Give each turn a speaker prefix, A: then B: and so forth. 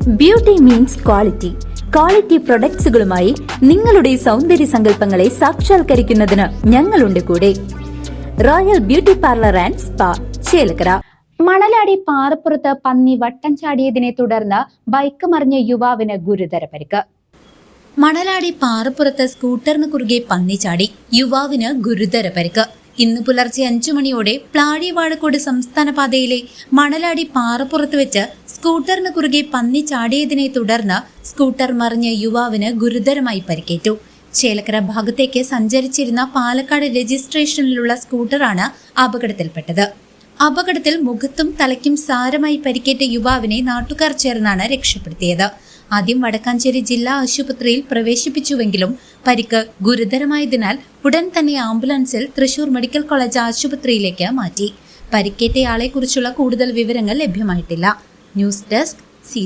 A: Beauty means quality quality പ്രൊഡക്ട്സുകളുമായി നിങ്ങളുടെ സൗന്ദര്യ സങ്കല്പങ്ങളെ സാക്ഷാത്കരിക്കുന്നതിന് ഞങ്ങളുണ്ട് കൂടെ. Royal beauty parlour and spa Chelakkara.
B: Manaladi പാറപ്പുറത്ത് പന്നി വട്ടം ചാടിയതിനെ തുടർന്ന് ബൈക്ക് മറിഞ്ഞ യുവാവിന് ഗുരുതര പരിക്ക്.
C: മണലാടി പാറപ്പുറത്ത് സ്കൂട്ടറിന് കുറുകെ പന്നി ചാടി യുവാവിന് ഗുരുതര പരിക്ക്. ഇന്ന് പുലർച്ചെ അഞ്ചു മണിയോടെ പ്ലാഴി വാഴക്കോട് സംസ്ഥാന പാതയിലെ മണലാടി പാറപ്പുറത്ത് വെച്ച് സ്കൂട്ടറിന് കുറുകെ പന്നി ചാടിയതിനെ തുടർന്ന് സ്കൂട്ടർ മറിഞ്ഞ യുവാവിന് ഗുരുതരമായി പരിക്കേറ്റു. ചേലക്കര ഭാഗത്തേക്ക് സഞ്ചരിച്ചിരുന്ന പാലക്കാട് രജിസ്ട്രേഷനിലുള്ള സ്കൂട്ടറാണ് അപകടത്തിൽപ്പെട്ടത്. അപകടത്തിൽ മുഖത്തും തലയ്ക്കും സാരമായി പരിക്കേറ്റ യുവാവിനെ നാട്ടുകാർ ചേർന്നാണ് രക്ഷപ്പെടുത്തിയത്. ആദ്യം വടക്കാഞ്ചേരി ജില്ലാ ആശുപത്രിയിൽ പ്രവേശിപ്പിച്ചുവെങ്കിലും പരിക്ക് ഗുരുതരമായതിനാൽ ഉടൻ തന്നെ ആംബുലൻസിൽ തൃശൂർ മെഡിക്കൽ കോളേജ് ആശുപത്രിയിലേക്ക് മാറ്റി. പരിക്കേറ്റയാളെക്കുറിച്ചുള്ള കൂടുതൽ വിവരങ്ങൾ ലഭ്യമായിട്ടില്ല. News desk C